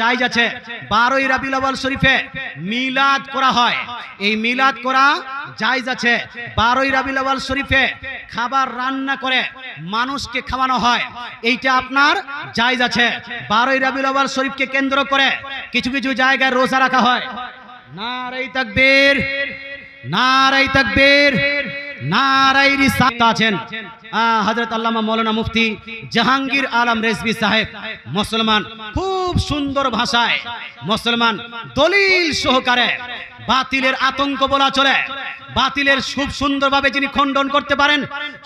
জায়জ আছে। বারোই রাবিউল আউয়াল শরীফে মিলাদ করা হয়। এই মিলাদ করা জায়জ আছে। বারোই রাবিউল আউয়াল শরীফে খাবার রান্না করে মানুষকে খাওয়ানো হয়। এইটা আপনার জায়জ আছে। বারোই রাবিউল আউয়াল শরীফকে কেন্দ্র করে কিছু কিছু জায়গায় রোজা রাখা হয়। নারাই তাকবীর নারাই তাকবীর নারাই রিসাত আছেন। হযরত আল্লামা মাওলানা মুফতি জাহাঙ্গীর আলম রেজভি সাহেব, মুসলমান, খুব সুন্দর ভাষায় মুসলমান, দলিল সহকারে বাতিলের আতঙ্ক বলা চলে। বাতিলের খুব সুন্দরভাবে যিনি খণ্ডন করতে পারেন,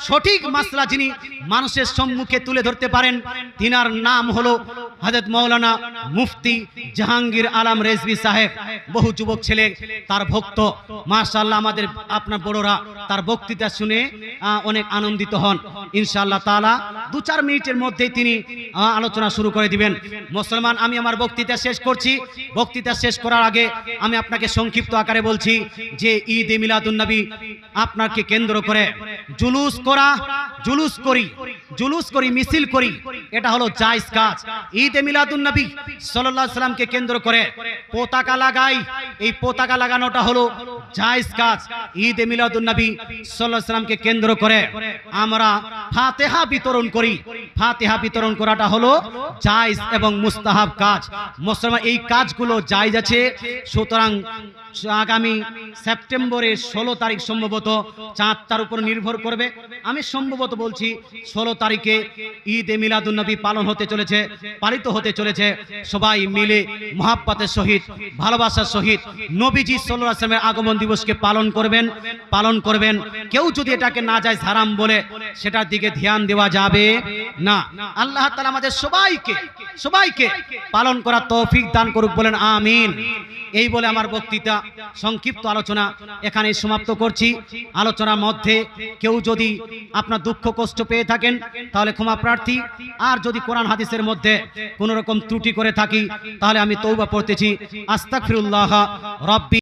সঠিক মাসলা যিনি মানুষের সম্মুখে তুলে ধরতে পারেন, তিনার নাম হলো হযরত মাওলানা মুফতি জাহাঙ্গীর আলম রেজভি সাহেব, বহু যুবক ছেলে, তার ভক্ত। মাশাআল্লাহ, আমাদের আপনার বড়রা তার বক্তৃতা শুনে অনেক আনন্দিত হন। ইনশাআল্লাহ তাআলা দু চার মিনিটের মধ্যেই তিনি আলোচনা শুরু করে দিবেন। মুসলমান, আমি আমার বক্তৃতা শেষ করছি। বক্তৃতা শেষ করার আগে আমি আপনাকে সংক্ষিপ্ত আকারে বলছি যে ঈদ এ মিলাদুন্নবী আপনাকে কেন্দ্র করে জুলুস করা, জুলুস করি জুলুস করি, মিছিল করি এটা হলো জায়জ কাজ। ঈদ এ মিলাদুন্নবী সাল্লাল্লাহু আলাইহি সাল্লামকে কেন্দ্র করে পতাকা লাগাই। এই পতাকা লাগানোটা হলো জায়জ কাজ। ঈদ এ মিলাদুন্নবী সাল্লাল্লাহু আলাইহি সাল্লামকে কেন্দ্র করে আমরা ফাতিহা বিতরণ করি। ফাতিহা বিতরণ করাটা হলো জায়েজ এবং মুস্তাহাব কাজ। মুসলমান, এই কাজগুলো জায়েজ আছে। সুতরাং আগামী সেপ্টেম্বরের ষোলো তারিখ সম্ভবত চাঁদ তার উপর নির্ভর করবে। আমি সম্ভবত বলছি ষোলো তারিখে ঈদ এ মিলাদুন্নবী পালন হতে চলেছে, পালিত হতে চলেছে। সবাই মিলে মহাব্বাতের সহিত, ভালোবাসার সহিত নবীজি সাল্লাল্লাহু আলাইহি সাল্লামের আগমন দিবসকে পালন করবেন পালন করবেন। কেউ যদি এটাকে না যায় হারাম বলে, সেটার দিকে ধ্যান দেওয়া যাবে না। আল্লাহ তাআলা আমাদের সবাইকে সবাইকে পালন করার তৌফিক দান করুক বলেন আমিন। এই বলে আমার বক্তৃতা, সংক্ষিপ্ত আলোচনা এখানে সমাপ্ত করছি। আলোচনার মধ্যে কেউ যদি আপনার দুঃখ, কষ্ট পেয়ে থাকেন, তাহলে ক্ষমা প্রার্থী। আর যদি কোরআন হাদিসের মধ্যে কোনো রকম ত্রুটি করে থাকি, তাহলে আমি তৌবা পড়তেছি। আস্তাগফিরুল্লাহ, রব্বি